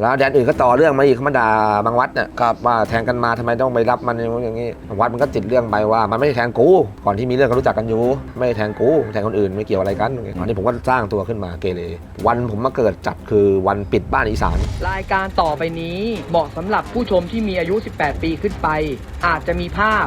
แล้วแดนอื่นก็ต่อเรื่องมาอีกเขามาด่าบางวัดเนี่ยครับว่าแทงกันมาทำไมต้องไปรับมันอย่างนู้นอย่างนี้บางวัดมันก็ติดเรื่องไปว่า มันไม่ได้แทงกูก่อนที่มีเรื่องก็รู้จักกันอยู่ ไม่ได้แทงกูแทงคนอื่นไม่เกี่ยวอะไรกันตอนนี้ผมก็สร้างตัวขึ้นมาเกเรวันผมมาเกิดจับคือวันปิดบ้านอีสาน รายการต่อไปนี้เหมาะสำหรับผู้ชมที่มีอายุ 18 ปีขึ้นไป อาจจะมีภาพ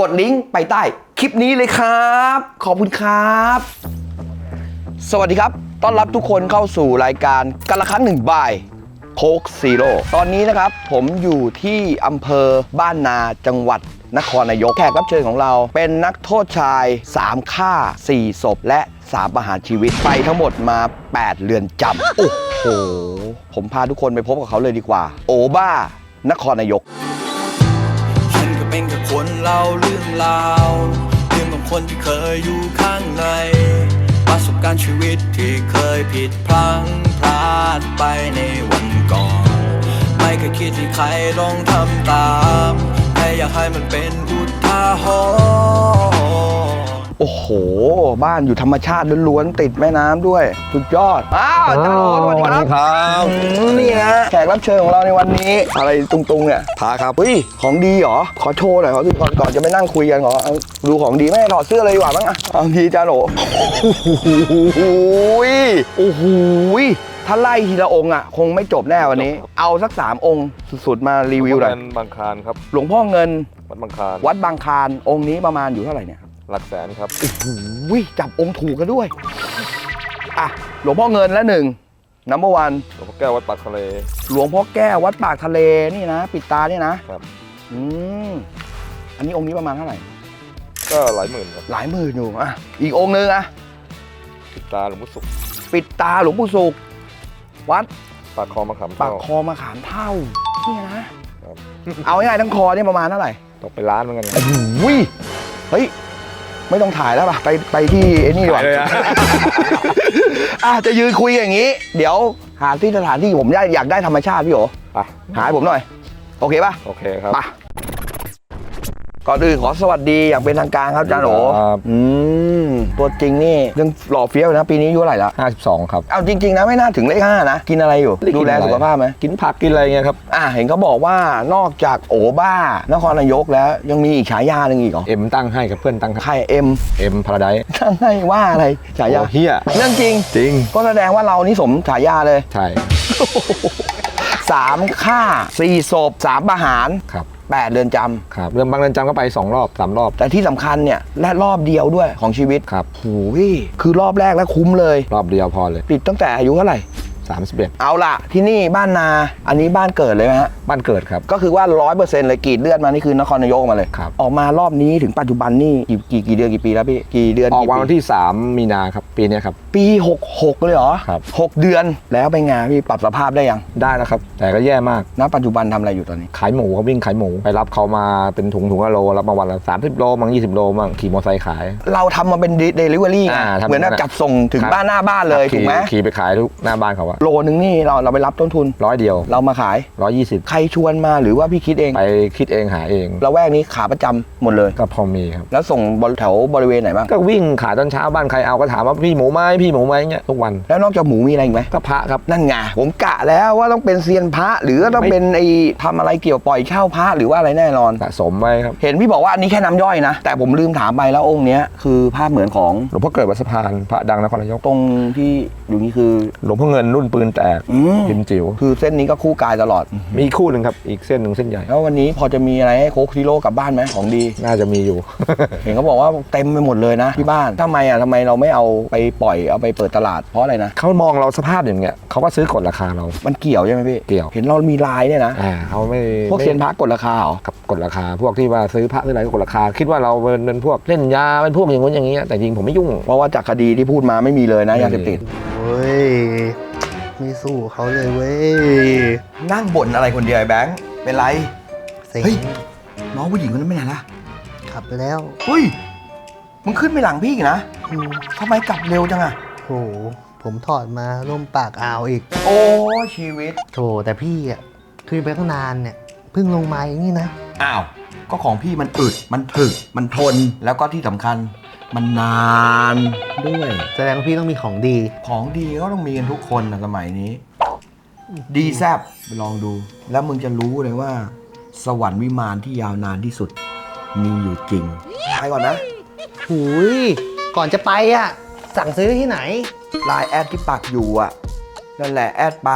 กดลิงก์ไปใต้คลิปนี้เลยครับ ขอบคุณครับ สวัสดีครับ ต้อนรับทุกคนเข้าสู่รายการกันละครั้งหนึ่งบายโคกซีโร่ตอนนี้นะครับผมอยู่ที่อำเภอบ้านนาจังหวัดนครนายกแขกรับเชิญของเราเป็นนักโทษชาย 3 ฆ่า 4 ศพ และ 3 ประหารชีวิตไปทั้งหมดมา 8 เรือนจำโอ้โห ผมพาทุกคนไปพบกับเขาเลยดีกว่า โอบ้านครนายก เป็นแค่คนเล่าเรื่องราวเรื่องของคนที่เคยอยู่ข้างใน ประสบการณ์ชีวิตที่เคยผิดพลั้งพลาดไปในวันก่อน ไม่เคยคิดที่ใครลองทำตาม แค่อยากให้มันเป็นอุทาหรณ์ โอ้โห บ้านอยู่ธรรมชาติล้วนๆติดแม่น้ำด้วย สุดยอด อ้าวอาจารย์โอสวัสดีครับอืมนี่นะแขกรับเชิญของเราในวันนี้ อะไรตุงๆเนี่ยพาครับเฮ้ยของดีเหรอ ขอโชว์หน่อยขอก่อนก่อนจะไปนั่งคุยกันขอเอาดูของดีแม่ถอดเสื้อเลยดีกว่าบ้างอะเอาทีจานโหโอ้โหยโอ้โหยถ้าไล่ทีละองค์อะคงไม่จบแน่วันนี้ เอาสักสามองค์สุดๆมารีวิวหน่อยวัดบางคลานครับหลวงพ่อเงินวัดบางคลานวัดบางคลานองค์นี้ประมาณอยู่เท่าไหร่เนี่ย หลักแสนครับวิจับองค์ถูกกันด้วย อะ หลวงพ่อเงินและหนึ่งนัมเบอร์วันหลวงพ่อแก้ววัดปากทะเล หลวงพ่อแก้ววัดปากทะเลนี่นะ ปิดตาเนี่ยนะครับ อืมอันนี้องค์นี้ประมาณเท่าไหร่ ก็หลายหมื่นครับหลายหมื่นอยู่อะอีกองค์นึงอะติดตาหลวงพ่อสุขปิดตาหลวงปู่สุขวัดปากคอมะขามปาเท่ากคอมาขามเท่าเนี่ยนะเอาง่ายๆทั้งคอเนี่ยประมาณเท่าไหร่ ตกไปล้านเหมือนกันโอ้โหเฮ้ย ไม่ต้องถ่ายแล้วป่ะไปไปที่ไอ้นี่ดีกว่าถ่ายเลยอะอะจะยืนคุยอย่างนี้ เดี๋ยวหาที่สถานที่ผมได้อยากได้ธรรมชาติพี่โอไปหาให้ผมหน่อย โอเคป่ะโอเคครับไป ก่อนอื่นขอสวัสดีอย่างเป็นทางการครับอาจารย์โอครับ อืมตัวจริงนี่ยังหล่อเฟี้ยวอยู่นะปีนี้อายุเท่าไหร่ละ52 ครับ เอาจริง ๆ นะไม่น่าถึงเลขห้านะ กินอะไรอยู่ ไม่ได้กินดูแลอะไร สุขภาพไหมกินผักกินอะไรเงี้ยครับ อะเห็นเขาบอกว่านอกจากโอบ้านครนายกแล้ว ยังมีอีกฉายาหนึ่งอีกเหรอเอ็มตั้งให้กับเพื่อนตั้งให้ใครเอ็มเอ็มพาราไดตั้งให้ว่าอะไรฉายาโอ้เฮียเรื่องจริง จริง ก็แสดงว่าเรานี่สมฉายาเลยใช่สามฆ่าสี่ศพสามประหารครับ แปดเดือนจำครับเรื่องบางเรือนจำก็ไป 2 รอบ 3 รอบ แต่ที่สำคัญเนี่ยและรอบเดียวด้วยของชีวิตครับ โอ้ยคือรอบแรกแล้วคุ้มเลย รอบเดียวพอเลยติดตั้งแต่อายุเท่าไหร่ 31 เอาล่ะ ที่นี่บ้านนาอันนี้บ้านเกิดเลยไหมฮะบ้านเกิดครับก็คือว่าร้อยเปอร์เซ็นต์เลยกรีดเลือดมานี่คือนครนายกมาเลยครับ ออกมารอบนี้ถึงปัจจุบันนี่กี่กี่กี่เดือนกี่ปีแล้วพี่กี่เดือนออกกี่วันปี วันที่ 3 มีนาครับปีเนี้ยครับ ปีหกหกเลยเหรอครับ หกเดือนแล้วเป็นไงพี่ปรับสภาพได้ยัง ได้แล้วครับ แต่ก็แย่มากณ ปัจจุบันทำอะไรอยู่ตอนนี้ ขายหมูเขาวิ่งขายหมู ไปรับเขามาเป็นถุงถุงละโลรับมาวันละ30 โลมั่ง20 โลมั่งขี่มอเตอร์ไซค์ขาย เราทำมาเป็นเดลิเวอรี่อ่าทำเหมือนว่าแบบนั้นจัดส่งถึงครับ บ้านหน้าบ้านเลยถูกไหมขี่ขี่ไปขายทุกหน้าบ้านเขาอะโลนึงนี่เราเราไปรับต้นทุน ร้อยเดียว เรามาขาย 120 ใครชวนมาหรือว่าพี่คิดเองไปคิดเองหาเอง เราแวกนี้ขาประจำหมดเลย ก็พอมีครับ แล้วส่งบริแถวบริเวณไหนบ้าง ก็วิ่งขายตอนเช้าบ้านใครเอาก็ถามว่าพี่หมูไหมพี่หมูไหมเงี้ยทุกวันแล้วนอกจากหมูมีอะไรอีกไหม ก็พระครับ นั่นไงผมกะแล้วว่าต้องเป็นเซียนพระ หรือต้องเป็นไอ้ทำอะไรเกี่ยวปล่อยเช่าพระหรือว่าอะไรแน่นอน สะสมไว้ครับเห็นพี่บอกว่าอันนี้แค่น้ำย่อยนะ แต่ผมลืมถามไปแล้วองค์เนี้ยคือภาพเหมือนของหลวงพ่อเกิดวัดสะพานพระดังนครนายกตรงที่อยู่นี่คือหลวงพ่อเงินรุ่นปืนแตกอืม พิมพ์จิ๋วคือเส้นนี้ก็คู่กายตลอด มีอีกคู่หนึ่งครับ อีกเส้นหนึ่งเส้นใหญ่ แล้ววันนี้พอจะมีอะไรให้โคกซิโร่กลับบ้านไหมของดี น่าจะมีอยู่ เห็นเขาบอกว่าเต็มไปหมดเลยนะที่บ้านทำไมอะทำไมเราไม่เอาไปปล่อยเอาไปเปิดตลาดเพราะอะไรนะ เขามองเราสภาพอย่างเงี้ยเขาก็ซื้อกดราคาเรา มันเกี่ยวใช่ไหมพี่เกี่ยว เห็นเรามีลายเนี่ยนะ อ่าเขาไม่พวกไม่เซียนพระกดราคาเหรอ กับกดราคา พวกที่ว่าซื้อพระซื้ออะไรก็กดราคา คิดว่าเราเป็นเป็นพวกเล่นยาเป็นพวกอย่างงู้นอย่างเงี้ยแต่จริงผมไม่ยุ่ง เพราะว่าจากคดีที่พูดมาไม่มีเลยนะยาเสพติด เฮ้ย ไม่สู้เขาเลยเว้ยนั่งบ่นอะไรคนเดียวไอ้แบงค์เป็นไร เซ็งเฮ้ย น้องผู้หญิงคนนั้นไปไหนล่ะขับไปแล้วเฮ้ยมึงขึ้นไปหลังพี่อีกนะอืมทำไมกลับเร็วจังอะโหผมถอดมาร่มปากอ่าวอีกโอ้ชีวิตโถแต่พี่อะขึ้นไปตั้งนานเนี่ยเพิ่งลงมาอย่างนี้นะ อ้าวก็ของพี่มันอึดมันถึกมันทนแล้วก็ที่สำคัญ มันนานด้วย แสดงว่าพี่ต้องมีของดี ของดีก็ต้องมีกันทุกคนนะสมัยนี้ ดีแซบไปลองดู แล้วมึงจะรู้เลยว่า สวรรค์วิมานที่ยาวนานที่สุด มีอยู่จริงไปก่อนนะ หูย ก่อนจะไปอะ สั่งซื้อที่ไหน ลายแอดที่ปักอยู่อะ นั่นแหละแอดไป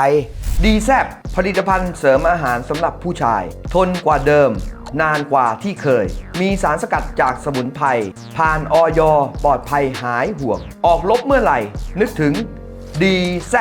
ดีแซบผลิตภัณฑ์เสริมอาหารสำหรับผู้ชาย ทนกว่าเดิมนานกว่าที่เคย มีสารสกัดจากสมุนไพร ผ่านออยปลอดภัยหายห่วง ออกลบเมื่อไหร่ นึกถึงดีแซ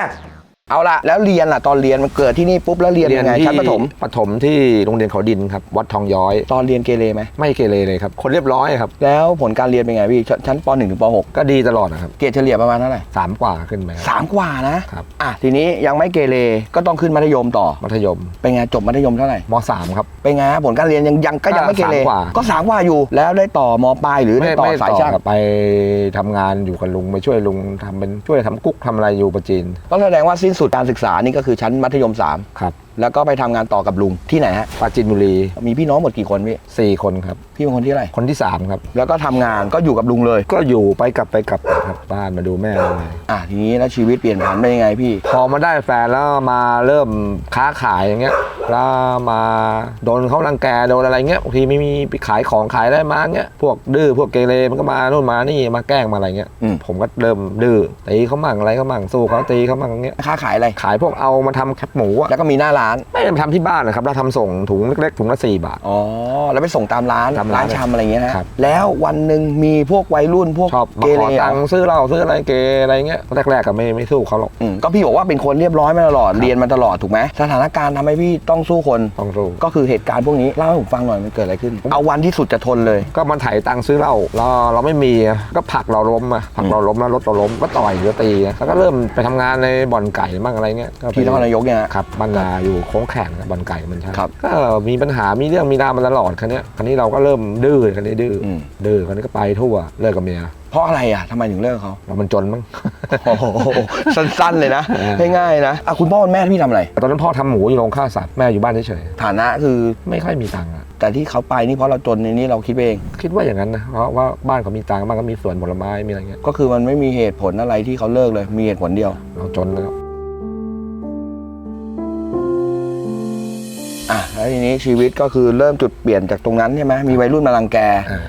เอาละแล้วเรียนล่ะตอนเรียนมันเกิดที่นี่ปุ๊บแล้วเรียนยังไงที่ชั้นประถมปฐมที่โรงเรียนเขาดินครับวัดทองย้อย ตอนเรียนเกเรไหมไม่เกเรเลยครับคนเรียบร้อยครับแล้วผลการเรียนเป็นไงพี่ชชั้นป .1 ถึงป .6 ก็ดีตลอดนะครับเกรดเฉลี่ยประมาณเท่าไหร่สามกว่าขึ้นไปครับสามกว่านะครับอะทีนี้ยังไม่เกเรก็ต้องขึ้นมัธยมต่อมัธยม เป็นไงจบมัธยมเท่าไหร่มสามครับเป็นไงฮะผลการเรียนยังยังก็ยังไม่เกเรสามกว่าก็สามกว่าอยู่ แล้วได้ต่อมปลายหรือได้ต่อสายช่างครับไปทำงานอยู่กับลุงไปช่วยลุงทำเป็นช่วยทำกุ๊กทำอะไรอยู่ประจีนก็แสดงว่าสิ้นสุดการศึกษานี่ก็คือชั้นมัธยมครับ แล้วก็ไปทำงานต่อกับลุงที่ไหนฮะปราจีนบุรี มีพี่น้องหมดกี่คนพี่สี่คนครับ พี่เป็นคนที่อะไหรคนที่สามครับ แล้วก็ทำงานก็อยู่กับลุงเลยก็อยู่ไปกลับไปกลับครับบ้านมาดูแม่เลย อะทีนี้แล้วชีวิตเปลี่ยนผันไปยังไงพี่ พอมาได้แฟนแล้วมาเริ่มค้าขายอย่างเงี้ยแล้วมาโดนเขารังแกโดนอะไรเงี้ยบางทีไม่มีไปขายของขายได้มาเงี้ยพวกดื้อพวกเกเรมันก็มาโน่นมานี่มาแกล้งมาอะไรเงี้ยอืม ผมก็เริ่มดื้อตีเขามั่งอะไรเขามั่งสู้เขาตีเขามั่งอย่างเงี้ยค้าขายอะไรขายพวกเอามาทำแคปหมูอะแล้วก็มีหน้าร้าน ไม่ได้มาทำที่บ้านนะครับ เราทำส่งถุงเล็กๆถุงละสี่บาท อ๋อ แล้วไปส่งตามร้านตามร้านชำอะไรเงี้ยนะครับ แล้ววันหนึ่งมีพวกวัยรุ่นพวกชอบมาเกขเรอตังค์ซื้อเหล้าซื้ออะไรเกอะไรเงี้ยแรกๆก็ไม่ไม่สู้เขาหรอกอืมก็พี่บอกว่าเป็นคนเรียบร้อยมาตลอดเรียนมาตลอดถูกไหมสถานการณ์ทำให้พี่ต้องสู้คน ต้องสู้ก็คือเหตุการณ์พวกนี้เล่าให้ผมฟังหน่อยมันเกิดอะไรขึ้น เอาวันที่สุดจะทนเลย ก็มันไถ่ายตังค์ซื้อเหล้าเราเราไม่มีอะก็ผลักเราล้มอะผลักเราล้มแล้วรถเราล้มก็ต่อยหรือตีอะแล้วก็เริ่มไปทำงานในบ่อนไก่บ้างอะไรเงี้ยก็ไปที่นครนายกเนี่ยนะครับบ้านนาอยู่โค้งแข่งบ่อนไก่มันใช่ครับก็มีปัญหามีเรื่องมีราวมาตลอดคันนี้ยคันนี้เราก็เริ่มดื้อคันนี้ดื้ออม ดื้อคันนี้ก็ไปทั่วเลิกกับเมียเพราะอะไรอะทำไมถึงเลิกเขาเรามันจนมั้ง โอ้โหสั้นๆเลยนะ เออ ง่ายๆนะอะคุณพ่อคุณแม่พี่ทำอะไร ตอนนั้นพ่อทำหมูอยู่โรงฆ่าสัตว์แม่อยู่บ้านเฉยฐานะคือๆไม่ค่อยมีตังค์อะแต่ที่เขาไปนี่เพราะเราจนในนี้เราคิดไปเอง คิดว่าอย่างนั้นนะเพราะว่าบ้านเขามีตังค์บ้านก็มีสวนผลไม้มีอะไรเงี้ยก็คือมันไม่มีเหตุผลอะไรที่เขาเลิกเลย มีเหตุผลเดียว เราจนแล้ว อะแล้วทีนี้ชีวิตก็คือเริ่มจุดเปลี่ยนจากตรงนั้นใช่ไหมมีวัยรุ่นมารังแก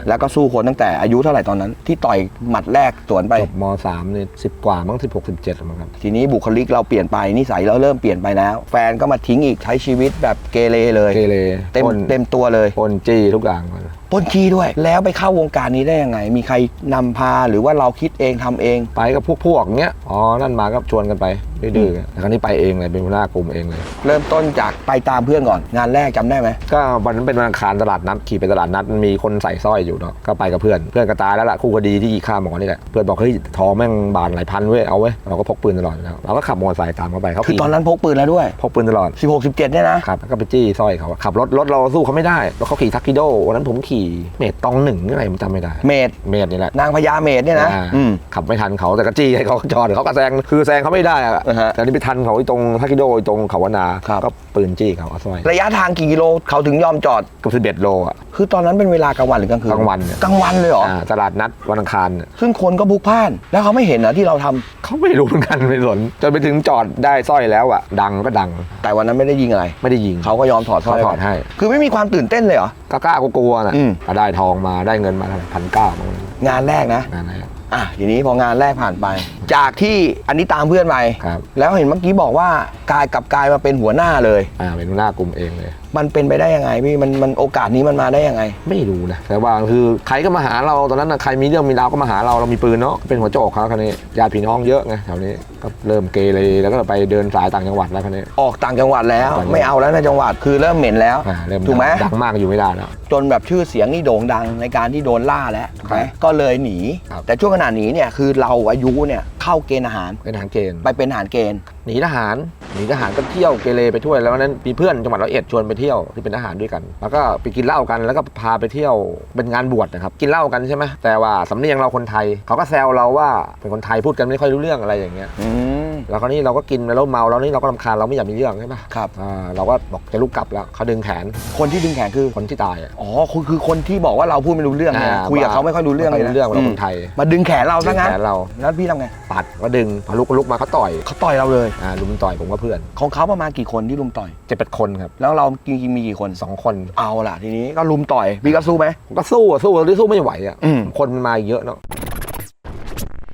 แล้วก็สู้คนตั้งแต่อายุเท่าไหร่ตอนนั้น ที่ต่อยหมัดแรกสวนไป จบมสามเนี่ยสิบกว่ามั้งสิบหกสิบเจ็ดมั้งครับ ทีนี้บุคลิกเราเปลี่ยนไปนิสัยเราเริ่มเปลี่ยนไปแล้ว แฟนก็มาทิ้งอีกใช้ชีวิตแบบเกเรเลย เกเรเต็มปล้นเต็มตัวเลย ปล้นจี้ทุกอย่างเลย ปล้นขี้ด้วย แล้วไปเข้าวงการนี้ได้ยังไง มีใครนำพาหรือว่าเราคิดเองทำเอง ไปกับพวกพวกเงี้ยอ๋อนั่นมาก็ชวนกันไปดื้อๆแต่ครั้นี้ไปเองเลยเป็นหัวหน้ากลุ่มเองเลย เริ่มต้นจากไปตามเพื่อนก่อน งานแรกจำได้ไหมก็วันนั้นเป็นวันอังคารตลาดนัดขี่ไปตลาดนัดมันมีคนใส่สร้อยอยู่เนาะก็ไปกับเพื่อนเพื่อนก็ตายแล้วล่ะคู่คดีที่ข้ามหมอนี่แหละเพื่อนบอกเฮ้ยทองแม่งบานหลายพันเว้ยเอาเว้ยเราก็พกปืนตลอดอยู่แล้วเราก็ขับมอเตอร์ไซค์ตามเขาไปเขาคือขี่ตอนนั้นพกปืนแล้วด้วยพกปืนตลอด16 17เนี่ยนะครับแล้วก็ไปจี้สร้อยเขาขับรถรถเราสู้เขาไม่ได้รถเขาขี่ทักกิโดวันนั้นผมขี่เมตตองหนึ่งนี่อะไรผมจำไม่ได้ เมดเมตนี่แหละนางพญาเมดเนี่ยนะอ่าอืม ขับไม่ทันเขาแต่ก็จี้ให้เขาจอดเขาก็แซงคือแซงเขาไม่ได้อะอ่าฮะแต่นี่ไปทันเขาไอ้ตรงทักกิโดไอ้ตรงเขาวนา ครับ ก็ ปืนจี้เขาเอาสร้อยระยะทางกี่กิโลเขาถึงยอมจอดเกับสิบเอ็ดโลอะ คือตอนนั้นเป็นเวลากลางวันหรือกลางคืนกลางวันเนี่ย กลางวันเลยเหรอ อ่าตลาดนัดวันอังคารเนี่ยซึ่งคนก็พลุกพล่าน แล้วเขาไม่เห็นนะที่เราทำเขาไม่รู้เหมือนกันไม่สนจนไปถึงจอดได้สร้อยแล้วอะ ดังก็ดังแต่วันนั้นไม่ได้ยิงอะไร ไม่ได้ยิง เขาก็ยอมถอดสร้เขาอยถอดให้ คือไม่มีความตื่นเต้นเลยเหรอ ก็กล้ากลัวๆนะอืม ก็ได้ทองมาได้เงินมาพันเก้ามั้งงานแรกนะงานอะไร อะทีนี้พองานแรกผ่านไป จากที่อันนี้ตามเพื่อนไปครับ แล้วเห็นเมื่อกี้บอกว่ากลายกลับกลายมาเป็นหัวหน้าเลย อ่าเป็นหัวหน้ากลุ่มเองเลย มันเป็นไปได้ยังไงพี่มันมันโอกาสนี้มันมาได้ยังไง ไม่รู้นะแต่ว่าคือใครก็มาหาเราตอนนั้นนะใครมีเรื่องมีราวก็มาหาเราเรามีปืนเนาะเป็นหัวโจกเขาคันนี้ญาติพี่น้องเยอะไงแถวนี้ก็เริ่มเกเรแล้วก็ไปเดินสายต่างจังหวัดแล้วคันนี้ ออกต่างจังหวัดแล้วต่างจังหวัดไม่เอาแล้วในจังหวัดคือเริ่มเหม็นแล้วอ่าเริ่มถูกไหมดังมากอยู่ไม่ได้แล้ว จนแบบชื่อเสียงนี่โด่งดังในการที่โดนล่าแล้วถูกไหมครับก็เลยหนี ครับ แต่ช่วงขณะณะนี้เนี่ยคือเราอายุเนี่ยเข้าเกณฑ์อาหารเป็นทหารเกณฑ์ไปเป็นทหารเกณฑ์ หนีทหาร หนีทหารก็เที่ยวเกเรไปทั่วแล้ววันนั้นมีเพื่อนจังหวัดร้อยเอ็ดชวนไปเที่ยวที่เป็นทหารด้วยกัน แล้วก็ไปกินเหล้ากันแล้วก็พาไปเที่ยวเป็นงานบวชนะครับกินเหล้ากันใช่ไหมแต่ว่าสำเนียงเราคนไทยเขาก็แซวเราว่าเป็นคนไทยพูดกันไม่ค่อยรู้เรื่องอะไรอย่างเงี้ยอืม แล้วคราวนี้เราก็กินแล้วเมาแล้วนี่เราก็รำคาญเราไม่อยากมีเรื่องใช่ปะครับ อ่าเราก็บอกจะลุกกลับแล้วเขาดึงแขนคนที่ดึงแขนคือ คนที่ตายอะอ๋อคือคือคนที่บอกว่าเราพูดไม่รู้เรื่องเนี่ยอ่าคุยกับเขาไม่ค่อยรู้เรื่องเลยไม่ค่อยรู้เรื่องเราคนไทยมาดึงแขนเราดึซะงงั้นแขนเราแล้วพี่ทำไงปัดก็ดึงพอลุกก็ลุกมาเขาต่อยเขาต่อยเราเลย อ่าลุมต่อยผมก็เพื่อน ของเขาประมาณกี่คนที่ลุมต่อย เจ็ดแปดคนครับแล้วเราจริงๆมีกี่คน สองคนเอาล่ะทีนี้ก็ลุมต่อยพี่ก็สู้ไหมผมก็สู้อะสู้ที่สู้ไม่ไหวอะอืม คนมันมาเยอะเนาะ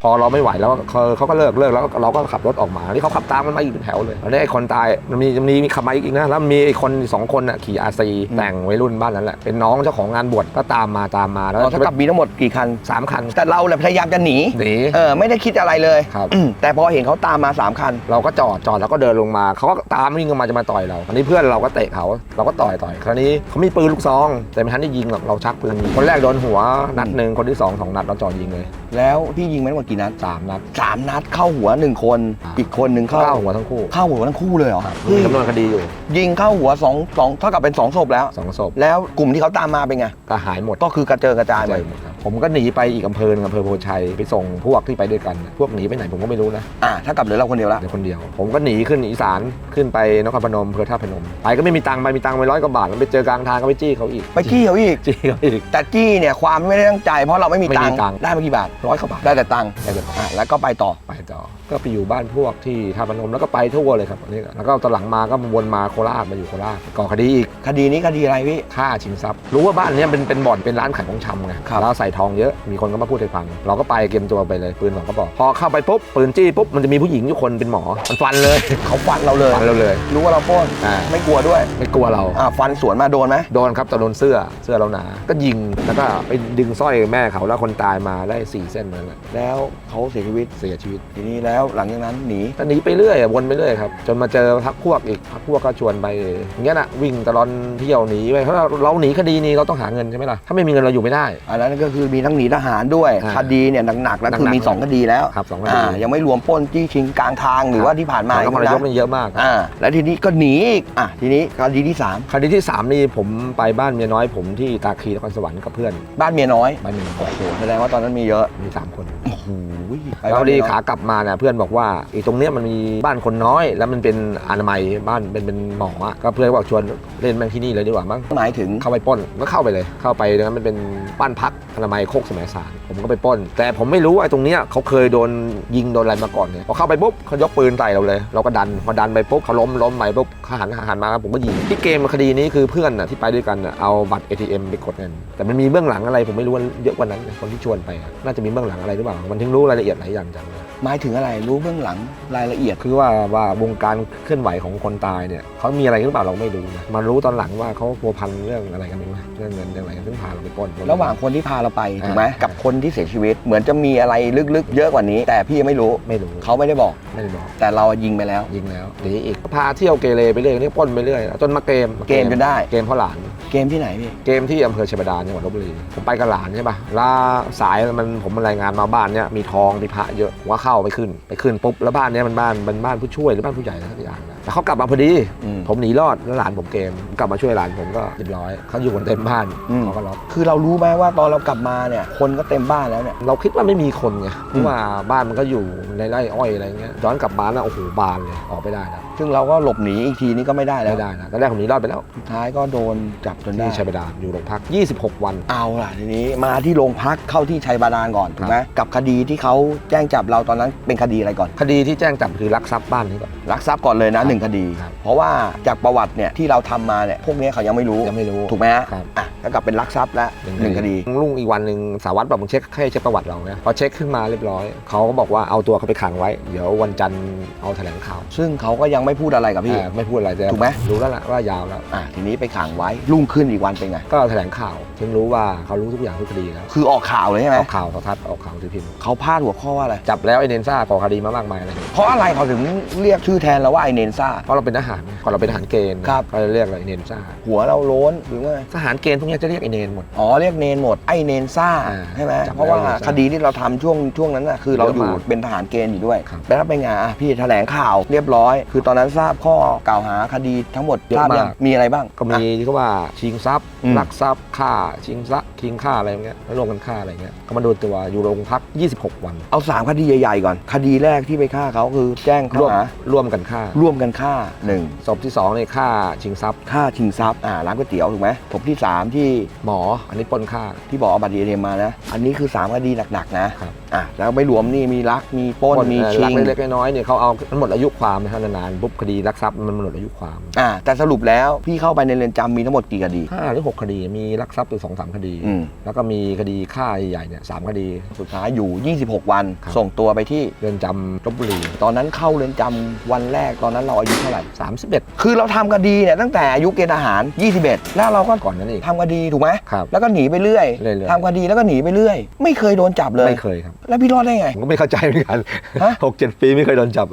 พอเราไม่ไหวแล้วเขาเขาก็เลิกเลิกแล้วเราก็ขับรถออกมาที่เขาขับตามมันมาอีกเป็นแถวเลยแล้วไอ้คนตายมันมีมันมีมีขับมาอีกนะแล้วมีไอ้คนสองคนอะขี่อาซีแต่งวัยรุ่นบ้านนั้นแหละเป็นน้องเจ้าของงานบวชก็ตามมาตามมาแล้วเราเท่ากับมีทั้งหมดกี่คันสามคัน แต่เราเนี่ยพยายามจะหนีหนีเออไม่ได้คิดอะไรเลยครับอืมแต่พอเห็นเขาตามมาสามคัน เราก็จอดจอดแล้วก็เดินลงมาเขาก็ตามวิ่งลงมาจะมาต่อยเราคราวนี้เพื่อนเราก็เตะเขาเราก็ต่อยต่อยคราวนี้เขามีปืนลูกซอง แต่ไม่ทันได้ยิงหรอกเราชักปืนยิงคนแรกโดนหัวนัดหนึ่งคนที่สองสองนัดเราจ่อยิงเลย แล้วพี่ยิงไปทั้งหมดกี่นัดสามนัดสามนัดเข้าหัวหนึ่งคนอ่าอีกคนหนึ่งเข้าเข้าหัวทั้งคู่เข้าหัวทั้งคู่เลยเหรอมีเฮ้ยจำนวนคดีอยู่ ยิงเข้าหัวสองสองเท่ากับเป็นสองศพแล้วสองศพแล้วกลุ่มที่เขาตามมาเป็นไงก็หายหมดก็คือกระเจิงกระจายหมใช่ดหมดครับ ผมก็หนีไปอีกอำเภอหนึ่งอำเภอโพชัยไปส่งพวกที่ไปด้วยกันน่ะพวกหนีไปไหนผมก็ไม่รู้นะอ่าถ้ากับเหลือเราคนเดียวละเดี๋ยวคนเดียว ผมก็หนีขึ้นอีสานขึ้นไปนครพนมอำเภอท่าตุพนมไปก็ไม่มีตังค์ไปมีตังค์ไปร้อยกว่าบาทแล้วไปเจอกลางทางก็ไปจี้เขาอีกไปจี้เขาอีก จี้เขาอีก แต่จี้เนี่ยความไม่ได้ตั้งใจ เพราะเราไม่มีไม่ตัมีงค์ตังค์ ได้มากี่บาทร้อยกว่าบาทได้แต่ตังค์ได้แต่อะแล้วก็ไปต่อ ไปต่อก็ไปอยู่บ้านพวกที่ท่าพนมแล้วก็ไปทั่วเลยครับอันนี้ก็แล้วก็ตอนหลังมาก็วนมาโคราชมาอยู่โคราชก่อคดีอีก คดีนี้คดีอะไรพี่ ฆ่าชิงทรัพย์ รู้ว่าบ้านเนี้ยเป็นเป็นบ่อนเป็นร้านขายของชำไงครับ แล้วใส่ทองเยอะมีคนก็มาพูดให้ฟัง เราก็ไปเกมตัวไปเลยปืนสองกระบอกพอเข้าไปปุ๊บปืนจี้ปุ๊บมันจะมีผู้หญิงอยู่คนเป็นหมอมันฟันเลย เขาฟันเราเลย ฟันเราเลย รู้ว่าเราปล้นอ่า ไม่กลัวด้วยไม่กลัวเรา อ่าฟันสวนมาโดนไหมโดนครับแต่โดนเสื้อเสื้อเราหนา ก็ยิงแล้วก็ไปดึงสร้อยแม่เขาแล้วคนตายมาได้สี่เส้นนั่นแหละแล้วเขาเสียชีวิตเสียชีวิตทีนี้แล้วหลังจากนั้นหนีก็หนีไปเรื่อยอะวนไปเรื่อยครับจนมาเจอพักพวกอีกพักพวกก็ชวนไปอย่างเงี้ยนะวิ่งตลอดเที่ยวหนีไปเพราะเราเราหนีคดีนี้เราต้องหาเงินใช่ไหมล่ะถ้าไม่มีเงินเราอยู่ไม่ได้ อันนั้นก็คือมีทั้งหนีทหารด้วยอ่าคดีเนี่ยหนักๆแล้วคือหนักๆมี2คดีแล้วครับสองคดีอ่ายังไม่รวมปล้นจี้ชิงกลางทางหรือว่าที่ผ่านมาแล้วก็อีนายกนะนี่เยอะมากครับอ่าแล้วทีนี้ก็หนีอีกอะทีนี้คดีที่คดีที่3นี่ผมไปบ้านเมียน้อยผมที่ตาคีนครสวรรค์กับเพื่อน3บ้านเมียน้อยบ้านเมียน้อยโอ้โหแสดงว่าตอนนั้นมีเยอะ มีสามคน โอ้โหไปแล้วบ้านดีเมียน้อยขากลับมาเนี่ยเพื่อนบอกว่าอีตรงเนี้ยมันมีบ้านคนน้อย แล้วมันเป็นอนามัยบ้านเป็นเป็นหมออะก็เพื่อนบอกชวนเล่นแม่งที่นี่เลยดีกว่ามั้งหมายถึงเข้าไปปล้นก็เข้าไปเลย เข้าไปแล้วมันเป็นบ้านพักอนามัยโคกสมัยสารผมก็ไปปล้น แต่ผมไม่รู้ว่าไอ้ตรงเนี้ยเขาเคยโดนยิงโดนอะไรมาก่อนเนี่ยพอเข้าไปปุ๊บเขายกปืนใส่เราเลย เราก็ดันพอดันไปปุ๊บเขาล้มล้มไปปุ๊บเขาหันหันมาผมก็ยิงที่เกมคดีนี้คือเพื่อนน่ะที่ไปด้วยกันน่ะเอาบัตร ATM ไปกดเงินแต่มันมีเบื้องหลังอะไรผมไม่รู้ว่าเยอะกว่านั้นคนที่ชวนไปอะน่าจะมีเบื้องหลังอะไรหรือเปล่ามันถึงรู้รายละเอียดหลายอย่างจังเลย หมายถึงอะไรรู้เบื้องหลังรายละเอียด คือว่าว่าวงการเคลื่อนไหวของคนตายเนี่ยเขามีอะไรหรือเปล่าเราไม่รู้นะมารู้ตอนหลังว่าเขาพัวพันเรื่องอะไรกันไหมเรื่องเงินเรื่องอะไรกันซึ่งพาเราไปปล้น ระหว่างคนที่พาเราไปอ่าถูกไหมกับคนที่เสียชีวิต เหมือนจะมีอะไรลึกๆ เยอะกว่านี้ แต่พี่ยังไม่รู้ไม่รู้เขาไม่ได้บอก ไม่ได้บอกแต่เรายิงไปแล้ว ยิงแล้วหนีอีกพาเที่ยวเกเรไปเรื่อยนี่ปล้นไปเรื่อยจนมาเกมเกมจนได้ เกมพ่อหลาน เกมที่ไหนพี่ เกมที่อำเภอชัยบาดาลจังหวัดลบบุรีผมไปกับหลานใช่ป่ะแล้วสายมันผมมันรายงานมาบ้านเนี่ยมีทองมีพระเยอะผมว่าเข้าไปขึ้นไปขึ้นปุ๊บแล้วบ้านเนี้ยมันบ้านมันบ้านผู้ช่วยหรือบ้านผู้ใหญ่อะไรสักอย่างนะแต่เขากลับมาพอดีอืมผมหนีรอดแล้วหลานผมเกมผมกลับมาช่วยหลานผมก็เรียบร้อยเขาอยู่กันเต็มบ้านอืม เขาก็ล็อกคือเรารู้ไหมว่าตอนเรากลับมาเนี่ย คนก็เต็มบ้านแล้วเนี่ย เราคิดว่าไม่มีคนไงเพราะว่าบ้านมันก็อยู่ในไร่อ้อยอะไรเงี้ยย้อนกลับมาแล้วโอ้โหบานเลยออกไม่ได้แล้วซึ่งเราก็หลบหนีอีกทีนี้ก็ไม่ได้แล้วไม่ได้นะตอนแรกผมหนีรอดไปแล้วสุดท้ายก็โดนจับจนได้ ที่ชัยบาดาลอยู่โรงพัก 26 วัน เอาล่ะทีนี้มาที่โรงพักเข้าที่ชัยบาดาลก่อนถูกไหมกับคดีที่เขาแจ้งจับเราตอนนั้นเป็นคดีอะไรก่อน คดีที่แจ้งจับคือลักทรัพย์บ้านนี้ก่อน ลักทรัพย์ก่อนเลยนะหนึ่งคดี ครับเพราะว่าจากประวัติเนี่ยที่เราทำมาเนี่ยพวกนี้เขายังไม่รู้ยังไม่รู้ถูกไหมฮะครับ อะ แล้วกลับเป็นลักทรัพย์แล้วหนึ่งคดีรุ่งอีกวันหนึ่งสารวัตรบอกมึงเช็คให้เช็คประวัติเราเนี่ยพอเช็คขึ้นมาเรียบร้อย เขาก็บอกว่าเอาตัวเขาไปขังไว้ เดี๋ยววันจันทร์เอาแถลงข่าว ซึ่งเขาก็ยังไม่พูดอะไรกับพี่อ่าไม่พูดอะไรแต่ถูกไหมรู้แล้วล่ะว่ายาวแล้วอะทีนี้ไปขังไว้รุ่งขึ้นอีกวันเป็นไง ก็แถลงข่าวถึงรู้ว่าเขารู้ทุกอย่างทุกคดีแล้วคือออกข่าวเลยใช่ไหมออกข่าวโทรทัศน์ออกข่าวที่พิมพ์เขาพาดหัวข้อว่าอะไรจับแล้วไอเนนซ่าก่อคดีมามากมายอะไรอย่างเงี้ยเพราะอะไรเขาถึงเรียกชื่อแทนเราว่าไอเนนซ่าเพราะเราเป็นทหารก่อนเราเป็นทหารเกณฑ์ครับก็เลยเรียกอะไรเนนซ่าหัวเราโล้นหรือว่าไงทหารเกณฑ์พวกเงี้ยจะเรียกไอเนนหมด อ๋อเรียกเนนหมดไอเนนซ่าอ่าใช่ไหมจำได้เพราะว่าเนนซ่าคดีที่เราทำช่วงช่วงนั้นน่ะคือเราอยู่เยอะมากเป็นทหารเกณฑ์อยู่ด้วยครับแล้วเป็นไงอะพี่แถลงข่าวเรียบร้อย คือตอนนั้นทราบข้อกล่าวหาคดีทั้งหมดเยอะทราบมากยังมีอะไรบ้างก็มีที่เขาว่าชิงทรัพย์อืม ลักทรัพย์ฆ่าชิงทรัพย์ชิงฆ่าอะไรอย่างเงี้ยแล้วรวมกันฆ่าอะไรเงี้ยก็มาโดนตัวอยู่โรงพัก 26 วัน เอาสามคดีใหญ่ๆก่อน คดีแรกที่ไปฆ่าเขาคือแจ้งข้อร่วมหาร่วมกันฆ่าร่วมกันฆ่าหนึ่งศพที่2เนี่ยฆ่าชิงทรัพย์ ฆ่าชิงทรัพย์อ่าร้านก๋วยเตี๋ยวถูกไหมศพที่สามที่หมออันนี้ปล้นฆ่า ที่บอกเอาบัตรดีเอ็มมานะ อันนี้คือ3คดีหนักๆนะครับ อะแล้วไม่รวมนี่มีลักมีปล้นมีเอ่อชิลักงเล็กๆน้อยๆเนี่ยเขาเอามันหมดอายุความนะฮะนานๆปุ๊บคดีลักทรัพย์มันหมดอายุความอ่าแต่สรุปแล้วพี่เข้าไปในเรือนจำมีทั้งหมดกี่คดี ห้าหรือหกคดีมีลักทรัพย์อยู่สองสามคดี อืม แล้วก็มีคดีฆ่าใหญ่ๆเนี่ยสามคดี สุดท้ายอยู่ 26 วัน ครับ ส่งตัวไปที่ เรือนจำลบบุรีตอนนั้นเข้าเรือนจำวันแรกตอนนั้นเราอายุเท่าไหร่ 31 คือเราทำคดีเนี่ยตั้งแต่อายุเกณฑ์ทหาร 21 แล้วเราก็ก่อนนั้นอีกทำคดีถูกไหมครับแล้วก็หนีไปเรื่อยเรื่อยๆ ทำคดีแล้วก็หนีไปเรื่อย ไม่เคยโดนจับเลย ไม่เคยครับ แล้วพี่รอดได้ไง ผมก็ไม่เข้าใจเหมือนกันฮะ หกเจ็ดปีไม่เคยโดนจับ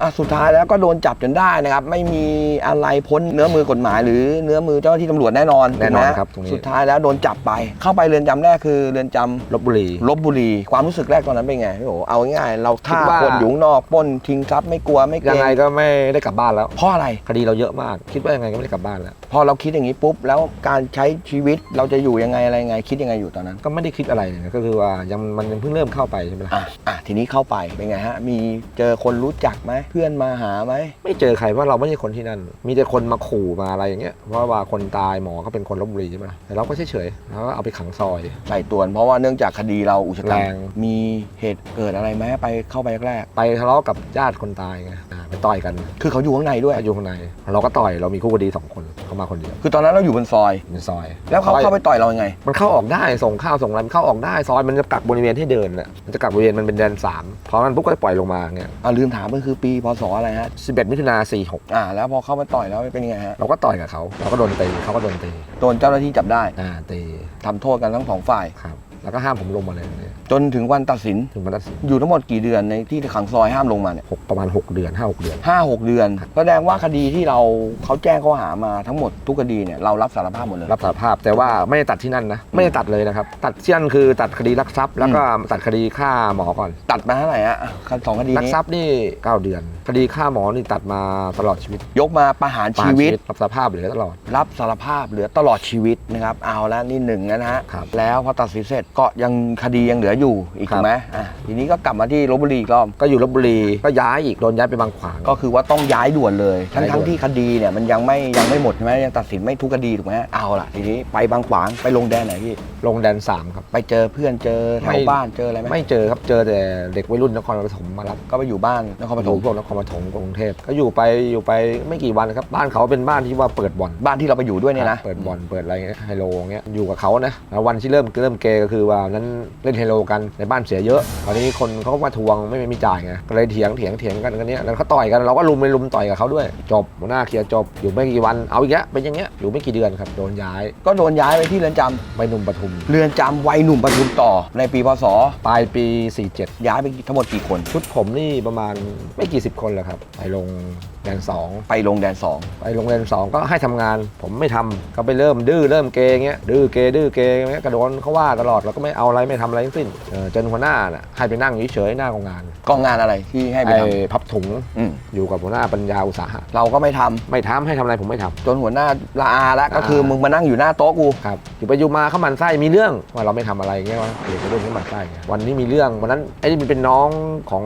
อะสุดท้ายแล้วก็โดนจับจนได้นะครับ ไม่มีอะไรพ้นเนื้อมือกฎหมาย หรือเนื้อมือเจ้าหน้าที่ตำรวจแน่นอนแน่นอนถูกไหมครับตรงนี้ สุดท้ายแล้วโดนจับไป เข้าไปเรือนจำแรกคือเรือนจำลบบุรี ลบบุรีความรู้สึกแรกตอนนั้นเป็นไงพี่โอเอาง่ายๆเราคิดฆ่าว่า คนอยู่ข้างนอกปล้นทิ้งทรัพย์ไม่กลัวไม่เกรยังงไงก็ไม่ได้กลับบ้านแล้ว เพราะอะไร คดีเราเยอะมาก คิดว่ายังไงก็ไม่ได้กลับบ้านแล้ว พอเราคิดอย่างนี้ปุ๊บแล้วการใช้ชีวิตเราจะอยู่ยังไงอะไรยังไง คิดยังไงอยู่ตอนนั้นก็ไม่ได้คิดอะไรเลยก็คือว่ายังมันยังเพิ่งเริ่มเข้าไปใช่ไหมล่ะอะอะทีนี้เข้าไปเป็นไงฮะมีเจอคนรู้จักไหมเพื่อนมาหาไหมไม่เจอใครเพราะเราไม่ใช่คนที่นั่น มีแต่คนมาขู่มาอะไรอย่างเงี้ยเพราะว่าคนตายหมอเขาเป็นคนลบบุรีใช่ไหมล่ะแต่เราก็เฉยๆแล้วก็เอาไปขังซอยใส่ตวนเพราะว่าเนื่องจากคดีเราอุกชะกันแรง มีเหตุเกิดอะไรไหมไปเข้าไปแรกไปทะเลาะกับญาติคนตายไงอ่าไปต่อยกันๆคือเขาอยู่ข้างในด้วย อยู่ข้างในเราก็ต่อยเรามีคู่คดีสองคนเขามาคนเดียวคือตอนนั้นเราอยู่บนซอย ในซอยแล้วเขาเข้าไปต่อยเรายังไง มันเข้าออกได้ส่งข้าวส่งอะไรมันเข้าออกได้ซอยมันจะกักบริเวณให้เดินน่ะมันจะกักบริเวณมันเป็นแดนสามพอมันปุ๊บก็จะปล่อยลงมาเงี้ยอ่าลืมถามมันคือปีพศอะไรฮะ11 มิถุนา46อ่าแล้วพอเข้ามาต่อยแล้วเป็นยังไงฮะเราก็ต่อยกับเขาเราก็โดนตีเขาก็โดนตีโดนเจ้าหน้าที่จับได้อ่าตีทำโทษกันทั้งสองฝ่ายครับแล้วก็ห้ามผมลงมาเลยเนี่ยจนถึงวันตัดสินถึงมันตัดสินอยู่ทั้งหมดกี่เดือนในที่ขังซอยห้ามลงมาเนี่ยหกประมาณ 6 เดือน5 6เดือน ห้าหกเดือนแสดงว่าคดีที่เราเขาแจ้งข้อหามาทั้งหมดทุกคดีเนี่ยเรารับสารภาพหมดเลย รับสารภาพแต่ว่าไม่ได้ตัดที่นั่นนะ ไม่ได้ตัดเลยนะครับ ตัดที่นั่นคือตัดคดีลักทรัพย์แล้วก็ตัดคดีฆ่าหมอก่อน ตัดมาเท่าไหร่ฮะคันสองคดีลักนี้ทรัพย์นี่ 9 เดือน คดีฆ่าหมอนี่ตัดมาตลอดชีวิตยกมาประหารชีวิต รับสารภาพเหลือตลอด รับสารภาพเหลือตลอดชีวิตนะครับเอาแล้วนี่หนึ่งนะฮะครับ แล้วพอตัดสินเสร็จก็ยังคดียังเหลืออยู่อีกครับถูกไหมอะทีนี้ก็กลับมาที่ลบบุรีอีกรอบก็อยู่ลบบุรีก็ย้ายอีกโดนย้ายไปบางขวาง ก็คือว่าต้องย้ายด่วนเลยทั้งย้ายด่ทั้วงนที่คดีเนี่ยมันยังไม่ยังไม่หมดใช่ไหมยังตัดสินไม่ทุกคดีถูกไหมเอาล่ะทีนี้ไปบางขวางไปลงแดนไหนพี่ลงแดน3ครับ ไปเจอเพื่อนเจอแถไม่วบ้านเจออะไรไหมไม่เจอครับเจอแต่เด็กวัยรุ่นนครปฐมมารับก็ไปอยู่บ้านนครปฐมพวกนครปฐมกรุงเทพก็อยู่ไปอยู่ไปไม่กี่วันครับบ้านเขาเป็นบ้านที่ว่าเปิดบ่อน บ้านที่เราไปอยู่ด้วยเนี่ยนะ เปิดบอลเปิดอะไรเงี้ยไฮโลเงี้ยอยู่กับเขานะแล้ววันที่เริ่มเริ่มเกย์ก็คือว่านั้นเล่นไฮโลกันในบ้านเสียเยอะตอนนี้คนเขาก็มาทวงไม่มีจ่ายไงก็เลยเถียงเถียงเถียงกันกันเนี้ยแล้วเขาต่อยกันเราก็ลุมไปลุมต่อยกับเขาด้วย จบหัวหน้าเคลียร์จบอยู่ไม่กี่วันเอาอีกแล้วเป็นอย่างเงี้ยอยู่ไม่กี่เดือนครับโดนย้ายก็โดนย้ายไปที่เรือนจำไปหนุ่มปทุมเรือนจำวัยหนุ่มปทุมต่อในปีพศปลายปี 47 ย้ายไปทั้งหมดกี่คน ชุดผมนี่ประมาณไม่กี่สิบคนแหละครับไปลงแดนสอง ไปลงแดนสองไปโรงเรียนสองก็ให้ทำงาน ผมไม่ทำก็ไปเริ่มดื้อเริ่มเกย์เงี้ยดื้อเกย์ดื้อเกย์เงี้ยก็โดนเขาว่าตลอดเราก็ไม่เอาอะไรไม่ทำอะไรทั้งสิ้นเออจนหัวหน้าน่ะให้ไปนั่งเฉยๆหน้ากองงานกองงานอะไรที่ให้ไปไอ้ทพับถุงำอืมอยู่กับหัวหน้าปัญญาอุตสาหะเราก็ไม่ทำไม่ทำให้ทำอะไรผมไม่ทำ จนหัวหน้าละอาแล้วก็คืออ่ามึมึงมานั่งอยู่หน้าโต๊ะกู ครับอยู่ไปอยู่มาเขาหมันไส้มีเรื่องว่าเราไม่ทำอะไรเงี้ยว่าเด็กวัยรุ่นเขาหมันไส้ไงวันนี้มีเรื่องวันนั้นไอ้นี่มันเป็นน้องของ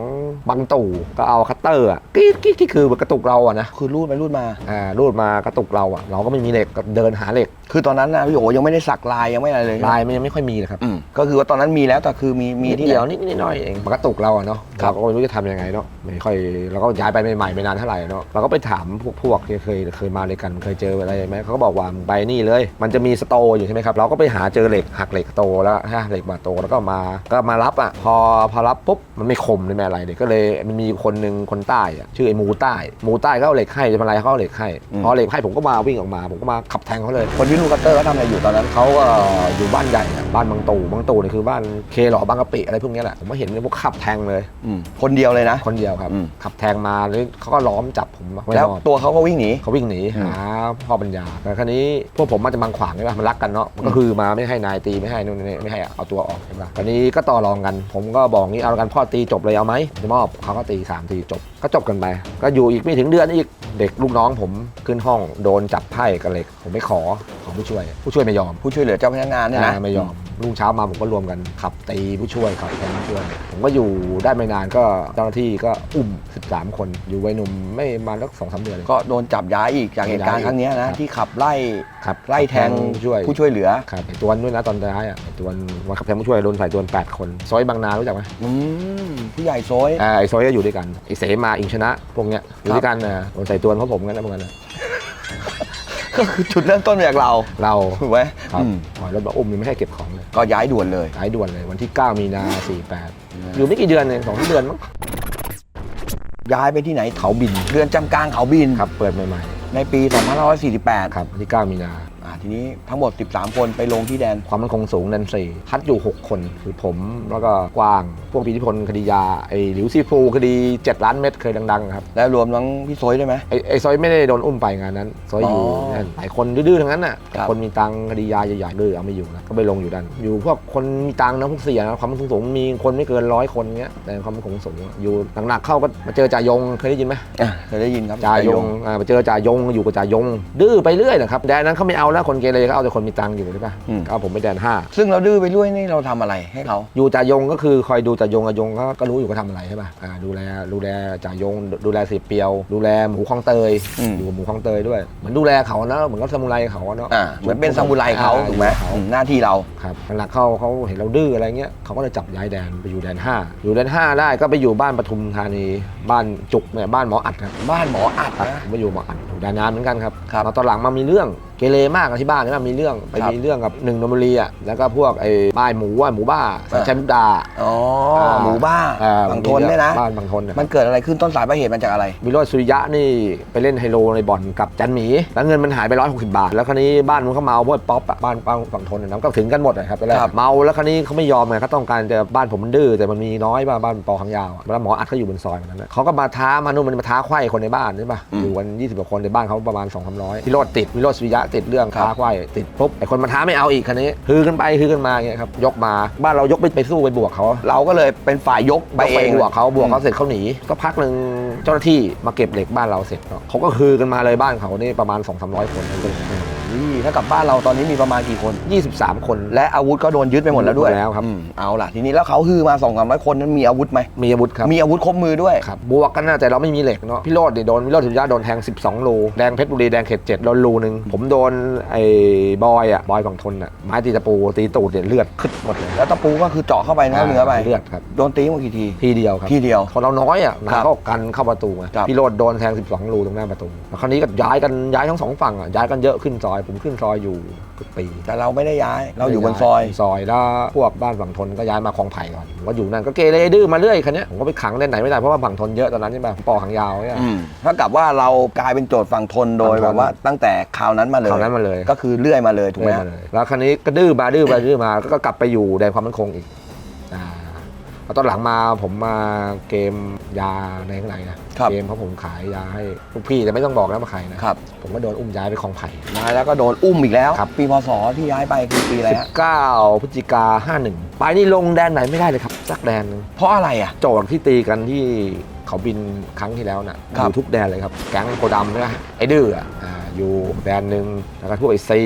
บังตู่ก็เอาคัตเตอร์อะกรีดกรีดที่คือกระตุกเราอะนะคือรูดไปรูดมา อ่ารูดมากระตุกเราอะเราก็ไม่มีเหล็กก็เดินหาเหล็กคือตอนนั้นนะพี่โอยังไม่ได้สักลายยังไม่อะไรเลยลายมันยังไม่ค่อยมีเลยครับ อืมก็คือว่าตอนนั้นมีแล้วแต่คือมีมีนิดที่เดียวไหนนิดนิดหน่อยเอง มันก็ตกเราอะเนาะครับเราก็ไม่รู้จะทำยังไงเนาะไม่ค่อยเราก็ย้ายไปใหม่ๆไม่นานเท่าไหร่เนาะเราก็ไปถามพวกพวกที่เคยเคยมาด้วยกันเคยเจออะไรไหมเขาก็บอกว่ามึงไปนี่เลย มันจะมีสโตร์อยู่ใช่ไหมครับครับเราก็ไปหาเจอเหล็กหักเหล็กโตแล้วฮะเหล็กมาโตแล้วก็มาก็มารับอะพอพอรับปุ๊บมันไม่คมเลยไม่อะไรเด็กก็เลยมันมีคนหนึ่งคนใต้อะชื่อไอ้หมูใต้หมูใต้ก็เอาเหล็กให้จะมาอะไรเขาเอาเหล็กให้พอเหล็กให้ผมก็มาวิ่งออกมา ผมก็มาขับแทงเขาเลย คนที่ลูกคัตเตอร์เขาทำอะไรอยู่ตอนนั้นเขาก็อยู่บ้านใหญ่อะบ้านบางตู่บางตู่นี่คือบ้านเคหล่อบางกะปิอะไรพวกเนี้ยแหละผมก็เห็นเนี่ยพวกขับแทงเลยอืม คนเดียวเลยนะ คนเดียวครับ อืม ขับแทงมาแล้วเขาก็ล้อมจับผมไม่แล้วรอด ตัวเขาก็วิ่งหนี เขาวิ่งหนีอืม หาพ่อปัญญาแต่คราวนี้พวกผมมันจะบังขวางใช่ป่ะมันรักกันเนาะมันก็คือมาไม่ให้นายตีไม่ให้นู่นนี่ไม่ให้เอาตัวออกใช่ป่ะคราวนี้ก็ต่อรองกัน ผมก็บอกงี้เอาละกันพ่อตีจบเลยเอาไหมจะมอบเขาก็ตีสามทีจบก็จบกันไป ก็อยู่อีกไม่ถึงเดือนอีกเด็กลูกน้องผมขึ้นห้องโดนจับไพ่กับเหล็ก ผมไม่ขอขอผู้ช่วย ผู้ช่วยไม่ยอมผู้ช่วยเหลือเจ้าพนักงานเนี่ยนะ อ่าไม่ยอม รุ่งเช้ามาผมก็รวมกันขับตีผู้ช่วยขับแทนผู้ช่วย ผมก็อยู่ได้ไม่นานก็เจ้าหน้าที่ก็อุ้ม 13 คน อยู่วัยหนุ่มไม่มาสักสองสามเดือนเลย ก็โดนจับย้ายอีกจากเหตุการณ์ครั้งเนี้ยนะ ที่ขับไล่ครับไล่แทงผู้ช่วยผู้ช่วยเหลือครับไอ้ตัวนด้วยนะตอนท้ายอะไอ้ตัวนวันขับแทนผู้ช่วยโดนใส่ตัวน8 คน ซอยบางนารู้จักไหมอืมผู้ใหญ่โซยอ่าไอ้ซอยก็อยู่ด้วยกันไอ้เสมาอิงชนะพวกเนี้ยอยู่ด้วยกันนะโดนใส่ตัวนเพราะผมกันนะพวกนั้นนะ ก็คือจุดเริ่มต้นมาจากเราเราถูกไหมครับอืมปล่อยรถมาอุ้มยังไม่ให้เก็บของเลยก็ย้ายด่วนเลยหายด่วนเลยวันที่ 9 มีนา 48 อยู่ไม่กี่เดือนเองสองสามเดือนมั้งย้ายไปที่ไหนเขาบิน เรือนจำกลางเขาบินครับเปิดใหม่ในปี 2548 ๆครับวันที่ 9 มีนาอ่า ทีนี้ทั้งหมด 13 คนไปลงที่แดน ความมั่นคงสูงแดนสี่คัดอยู่ 6 คน คือผมแล้วก็กวาง พวกปีทิพลคดียา ไอ้หลิวซีฟูคดี 7 ล้านเม็ดเคยดังๆครับ แล้วรวมทั้งพี่โซยด้วยไหม ไอ้ไอ้ซอยไม่ได้โดนอุ้มไปงานนั้นซอยอยู่อ๋อนั่นหลายคนดื้อๆทั้งนั้นน่ะครับ คนมีตังค์คดียาใหญ่ๆดื้อเอาไม่อยู่นะก็ไปลงอยู่ดัน อยู่พวกคนมีตังค์นะพวกเสียนะความมั่นคงสูงมีคนไม่เกินร้อยคนเงี้ยแต่ความมั่นคงสูงอยู่หนักๆเข้าก็มาเจอจ่ายงเคยได้ยินไหม อะเคยได้ยินครับ จ่ายงอ่าไปเจอจ่ายงอยู่กับจ่ายง ดื้อไปเรื่อยนะครับแดนนั้นเขาไม่เอาแล้วคนเกเรเขาเอาแต่คนมีตังค์อยู่ใช่ปะอืม ก็เอาผมไปแดนห้าซึ่งเราดื้อไปเรื่อยนี่เราทำอะไรให้เขา อยู่จ่ายงก็คือคอยดูจ่ายงจ่ายงก็ก็รู้อยู่ก็ทำอะไรใช่ปะอ่าดูแลดูแลจ่ายงดูแลสีเปียว ดูแลหมูคลองเตยอืม อยู่กับหมูคลองเตยด้วยเหมือนดูแลเขานะเหมือนกับซามูไรเขาอะเนาะอ่าเหมือนเป็นซามูไรเขาถูกไหมเขา อืมหน้าที่เรา ครับหลักๆเขาเขาเห็นเราดื้ออะไรเงี้ยเขาก็เลยจับย้ายแดนไปอยู่แดนห้าอยู่แดนห้าได้ก็ไปอยู่บ้านปทุมธานี บ้านจุกเนี่ยบ้านหมออัดครับบ้านหมออัดครับนะ ผมไปอยู่หมออัดอยู่แดนน้ำเหมือนกันครับครับแล้วตอนหลังมามีเรื่อง เกเรมากอะที่บ้านนี่มีเรื่องไปครับมีเรื่องกับหนึ่งนนบุรีอะแล้วก็พวกไอ้ป้ายหมูอะหมูบ้าสัญชัยมุกดาอ๋ออ่าหมูบ้าอ่าบางทนเนี่ยนะบ้านบางทนเนยมันเกิดอะไรขึ้นต้นสายปลายเหตุมันจากอะไรวิโรจน์สุริยะนี่ไปเล่นไฮโลในบ่อนกับจันหมี แล้วเงินมันหายไป160บาท แล้วคราวนี้บ้านมันเขาเมาเพราะป๊อปอะบ้านป้าฝั่งทนเนี่ยนะก็ถึงกันหมดเลยครับตอนแรกครับเมาแล้วคราวนี้เขาไม่ยอมไงเขาต้องการจะบ้านผมมันดื้อแต่มันมีน้อยบ้านบ้านปอขังยาวอะแล้วหมออัดเขาอยู่บนซอยมันนั้นนะเขาก็มาท้ามานู่นมันมาท้าไขว้คนในบ้านใช่ปะอยู่กัน20กว่าคนในบ้านเขาประมาณ2 3 0 0วิโรจน์ติดวิโรจน์สุริยะติดเรื่องท้าไขว้ติดปุ๊บไอ้คนมาท้าไม่เอาอีกคันนี้ฮือกันไปฮือกันมาอย่างเงี้ยครับยกมาบ้านเรายกไปไปสู้ไปบวกเขาเราก็เลยเป็นฝ่ายยกไปไปเอเองงบวกเขาบวกเขาเสร็จเขาหนีก็พักหนึ่งเจ้าหน้าที่มาเก็บเหล็กบ้านเราเสร็จเนาะเขาก็คือกันมาเลยบ้านเขานี่ประมาณ2 3 0 0 คน เลยนี่ถ้ากับบ้านเราตอนนี้มีประมาณกี่คน 23 คน และอาวุธก็โดนยึดไปหมดแล้วด้วยหมดแล้วครับอืมเอาล่ะทีนี้แล้วเขาฮือมา2 3 0 0คนนั้นมีอาวุธไหมมีอาวุธครับ มีอาวุธครบมือด้วยครับบวกกันนะแต่เราไม่มีเหล็กเนาะพี่โรดเนี่ยโดนพี่โรดสุริยะโดนแทง 12รูแดงเพชรบุรีแดงเขตเจ็ดโดนรูหนึ่งผมโดนไอ้บอยอะบอยฝั่งทนอะไม้ตีตะปูตีตูดเนี่ยเลือดขึ้นหมดเลยแล้วตะปูก็คือเจาะเข้าไปนะเนื้อไปเลือดครับโดนตีมากี่ทีทีเดียวครับทีเดียวคนเราน้อยอะครันาบก็กันเข้าประตูไงครับพี่โรดโดนแทง 12 รูตรงหน้าประตูแล้วคราวนี้ก็ย้ายกันย้ายทั้งสองฝั่งอะย้ายกันเยอะขึ้นซอยผมขึ้นซอยอยู่ทุกปี แต่เราไม่ได้ย้าย เราอยู่บนซอย ซอยแล้วพวกบ้านฝั่งทนก็ย้ายมาคลองไผ่ก่อนผมก็อยู่นั่นก็เกเรดื้อมาเรื่อยคันนี้ยผมก็ไปขังเล่นไหนไม่ได้เพราะว่าฝั่งทนเยอะตอนนั้นใช่ไหมปอขังยาวเนี่ย อืมเท่ากับว่าเรากลายเป็นโจทย์ฝั่งทนโดยฝั่งทน แบบว่าตั้งแต่คราวนั้นมาเลย คราวนั้นมาเลยก็คือเลื่อยมาเลยถูกไหมเรื่อยมาเลย แล้วคันนี้ก็ดื้อมาดื้อมาดื้อมาก็กลับไปอยู่แดนความมั่นคงอีกอ่าแล้ว ตอนหลังมาผมมาเกมยาในข้างในนะครับเกมเพราะผมขายยาให้ลูกพี่แต่ไม่ต้องบอกนะมาใครนะครับ ผมก็โดนอุ้มย้ายไปคลองไผ่ มาแล้วก็โดนอุ้มอีกแล้วครับ ปีพศที่ย้ายไปคือปีอะไรฮะ19พฤศจิกา51 ไปนี่ลงแดนไหนไม่ได้เลยครับสักแดนหนึงเพราะอะไรอะ โจทย์ที่ตีกันที่เขาบินครั้งที่แล้วน่ะครัอบยู่ทุกแดนเลยครับ แก๊งโคดำนะไอ้ดื้ออะอ่า อยู่แดนหนึ่งแล้วก็พวกไอ้ซี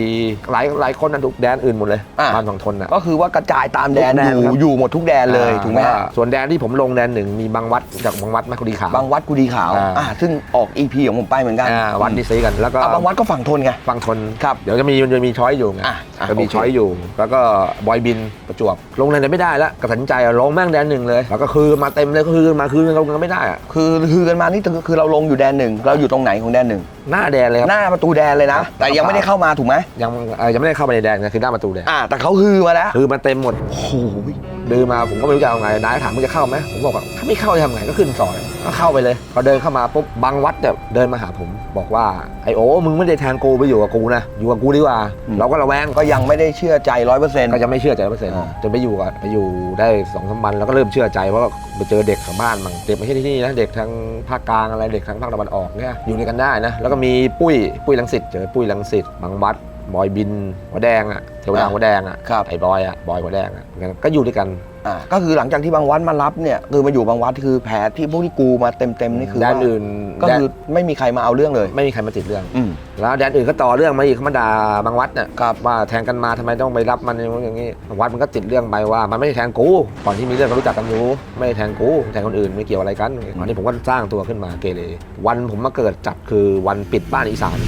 หลายหลายคนนะทุกแดนอื่นหมดเลยอะ บ้านฝั่งทนอะก็คือว่ากระจายตามแดนทุกแดนอยู่ครับอยู่หมดทุกแดนเลยถูกไหมอ่าฮะส่วนแดนที่ผมลงแดนหนึ่งมีบางวัดจากบางวัดแม่คุดีขาว บางวัดกุดีขาวอ่า อ่าซึ่งออก EP ของผมไปเหมือนกันอ่าวัดที่ซีกันแล้วก็ อะบางวัดก็ฝั่งทนไงฝั่งทนครับเดี๋ยวจะมีมันจะมีช้อยอยู่ไงอะอะจะมีโอเคช้อยอยู่ แล้วก็บอยบินประจวบลงแดนไหนไม่ได้แล้วก็ตัดสินใจอะลงแม่งแดนหนึ่งเลย แล้วก็คือมาเต็มเลยก็คือมาคือลงกันไม่ได้อะคือคือกันมานี่คือคือเราลงอยู่แดนหนึ่งเราอยู่ตรงไหนของแดนหนึ่งหน้าแดนเลยครับ หน้าประประตูแดนเลยนะ แต่ยังไม่ได้เข้ามาถูกไหมยังเอ่อยังไม่ได้เข้าไปในแดงนะคือหน้าประตูแดงอ่าแต่เขาฮือมาแล้วคือมันเต็มหมด โอ้โหเดินมาผมก็ไม่รู้จะเอาไงนายถามมึงจะเข้าไหมผมบอกว่าถ้าไม่เข้าจะทำไงก็ขึ้นซอยก็เข้าไปเลยพอเดินเข้ามาปุ๊บบางวัดเนี่ยเดินมาหาผม บอกว่าไอโอ้มึงไม่ได้แทงกูไปอยู่กับกูนะอยู่กับกูดีกว่า เราก็ระแวงก็ยังไม่ได้เชื่อใจร้อยเปอร์เซ็นต์ ก็ยังไม่เชื่อใจร้อยเปอร์เซ็นต์อ่า จนไปอยู่กับไปอยู่ได้สองสามวันแล้วก็เริ่มเชื่อใจเพราะว่าไปเจอเด็กของบ้านมั่งเด็กไม่ใช่ที่นี่นะเด็กทางภาคกลางอะไรเด็กทางภาคตะวันออกเนี่ยอยู่ด้วยกันได้นะแล้วก็มีปุ้ยปุ้ยลังสิตเจอปุ้ยลังสิตบางวัด บอยบินหัวแดงอะเทวดาหัวแดงอะครับ ไอ้บอยอะบอยหัวแดงอะก็อยู่ด้วยกันอ่าก็คือหลังจากที่บางวัดมารับเนี่ยคือมาอยู่บางวัดคือแผลที่พวกที่กูมาเต็มๆนี่คือแดนว่าอื่นก็แดนคือไม่มีใครมาเอาเรื่องเลย ไม่มีใครมาติดเรื่อง อืม แล้วแดนอื่นก็ต่อเรื่องมาอีกเขามาด่าบางวัดเนี่ยครับว่าแทงกันมาทำไมต้องไปรับมันอย่างนู้นอย่างนี้บางวัดมันก็ติดเรื่องไปว่ามันไม่ได้แทงกูก่อนที่มีเรื่องก็รู้จักกันอยู่ไม่ได้แทงกูแทงคนอื่นไม่เกี่ยวอะไรกันตอนนี้ผมก็สร้างตัวขึ้นมาเกเรวันผมมาเกิดจับคือวันปิดบ้านอีสาน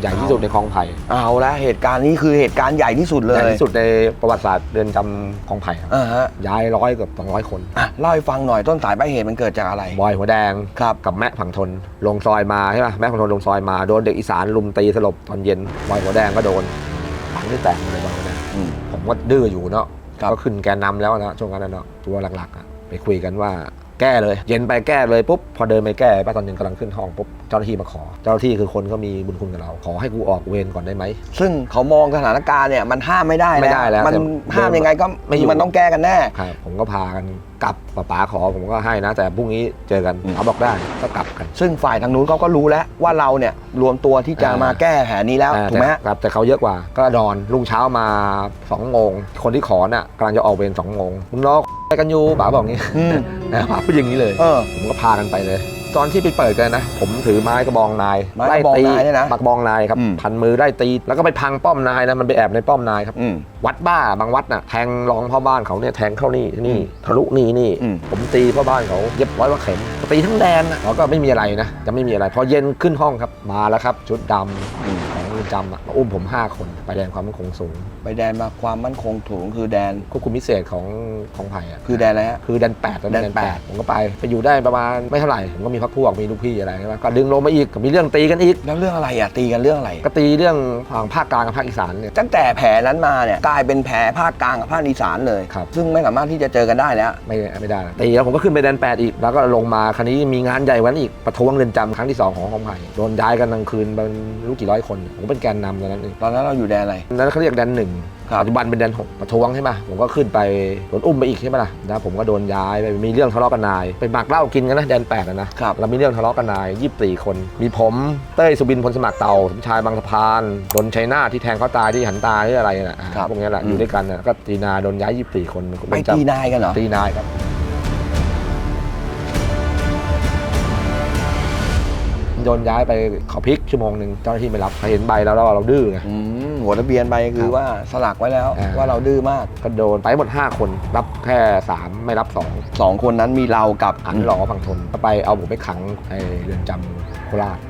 ใหญ่ที่สุดในคลองไผ่เอาละเหตุการณ์นี้คือเหตุการณ์ใหญ่ที่สุดเลใหญ่ยที่สุดในประวัติศาสตร์เรือนจำคลองไผ่ครับอ่าฮะย้ายร้อยเกือบสองร้อยคนอะเล่าให้ฟังหน่อยต้นสายปลายเหตุมันเกิดจากอะไร บอยหัวแดงครับกับแม่ผังทนลงซอยมาใช่ป่ะแม่ผังทนลงซอยมาโดนเด็กอีสานลุมตีสลบตอนเย็นบอยหัวแดงก็โดนปังที่แตกเลยบอยหัวแดง อืม ผมก็ดื้ออยู่เนาะครับ ก็ขึ้นแกนนำแล้วนะช่วงนั้นนะเนาะตัวหลักๆอะไปคุยกันว่า แก้เลย เย็นไปแก้เลยปุ๊บพอเดินไปแก้ป้าตอนเย็นกำลังขึ้นห้องปุ๊บเจ้าหน้าที่มาขอ เจ้าหน้าที่คือคนก็มีบุญคุณกับเรา ขอให้กูออกเวรก่อนได้ไหม ซึ่งเขามองสถานการณ์เนี่ยมันห้ามไม่ได้ไม่ได้แล้วมันเดี๋ยวห้ามยังไงก็ไม่อยู่มันต้องแก้กันแน่ครับผมก็พากันกลับป้าป๋าขอผมก็ให้นะ แต่พรุ่งนี้เจอกันอืมเขาบอกได้ก็กลับกัน ซึ่งฝ่ายทางนู้นเขาก็รู้แล้วว่าเราเนี่ยรวมตัวที่จะอ่ามมาแก้แผนนี้แล้วอ่าถูกไหมฮะแต่ครับแต่เขาเยอะกว่าก็นอนรุ่งเช้ามา2โมงคนที่ขอน่ะกำลังจะออกเวร2โมงมึงรอ ไปกันอยู่ป๋าบอกงี้อืม นะป๋าพูดอย่างนี้เลย เออ ผมก็พากันไปเลย ตอนที่ไปเปิดกันนะ ผมถือไม้กระบองนายไม้กระบองนายเนี่ยนะไม้กระบองนายครับอืม พันมือได้ตี แล้วก็ไปพังป้อมนายนะมันไปแอบในป้อมนายครับ อืม วัดบ้าบางวัดน่ะแทงรองพ่อบ้านเขาเนี่ยแทงเข้านี่นี่อืมทะลุนี่นี่อืม ผมตีพ่อบ้านเขาเย็บร้อยว่าเข็มตีทั้งแดนนะเขาก็ไม่มีอะไรนะจะไม่มีอะไรพอเย็นขึ้นห้องครับมาแล้วครับ ชุดดำอืมของเรือนจำอะมาอุ้มผม 5 คนไปแดนความมั่นคงสูง ไปแดนมาความมั่นคงถูงคือแดน ควบคุมพิเศษของของไผ่อะคือแดนอะไรฮะ คือแดนแปดตอนแดนี้นแดนแปแปดดผมก็ไปไปอยู่ได้ประมาณไม่เท่าไหร่ผมก็มีพักพวกมีลูกพี่อะไรใช่ไหมก็ดึงลงมาอีกก็มีเรื่องตีกันอีกแล้วเรื่องอะไรอะตีกันเรื่องอะไร ก็ตีเรื่องฝั่งภาคกลางกับภาคอีสานเนี่ย ตั้งแต่แผลนั้นมาเนี่ยกลายเป็นแผลภาคกลางกับภาคอีสานเลย ครับ ซึ่งไม่สามารถที่จะเจอกันได้แล้ว ไม่ไม่ได้ตีแล้วผมก็ขึ้นไปแดนแปดอีก แล้วก็ลงมาคราวนี้มีงานใหญ่กวันอีกประท้วงเรือนจำครั้งที่สองของของไผ่โดนย้ายกันกลางคืนเป็นรู้กี่ร้อยคนผมเป็นแกนนำตอนนั้นเองตอนนั้นเราอยู่แดนอะไรนั้นเขาเรียกแดนหนึ่งครับปัจจุบันเป็นแดนหกประท้วงใช่ไหมผมก็ขึ้นไปโดนอุ้มไปอีกใช่ไหมล่ะนะผมก็โดนย้ายไปมีเรื่องทะเลาะกันนาย ไปหมักเหล้ากินกันนะแดนแปดอะนะครับเรามีเรื่องทะเลาะกันนายยี่สิบสี่คน มีผมเต้ยสุบินพลสมัครเต่าสมชายบางสะพานดนชัยนาทที่แทงเขาตายที่หันตาที่อะไรน่ะอ่าครับพวกนี้แหละอืมอยู่ด้วยกันน่ะก็ตีนาโดนย้ายยี่สิบสี่คนไปตีนายกันเหรอตีนายครับ ดนย้ายไปเขาพริกชั่วโมงหนึ่งเจ้าหน้าที่ไม่รับเขาเห็นใบแล้วเราเราดื้อไง อืมหัวทะเบียนไปคือว่าสลักไว้แล้วอ่า ว่าเราดื้อมากก็โดนไปหมด 5 คนรับแค่ 3 ไม่รับ2สองคนนั้นมีเรากับอันหลอฝั่งทนก็ไปเอาผมไปขังในเรือนจำโคราชอืม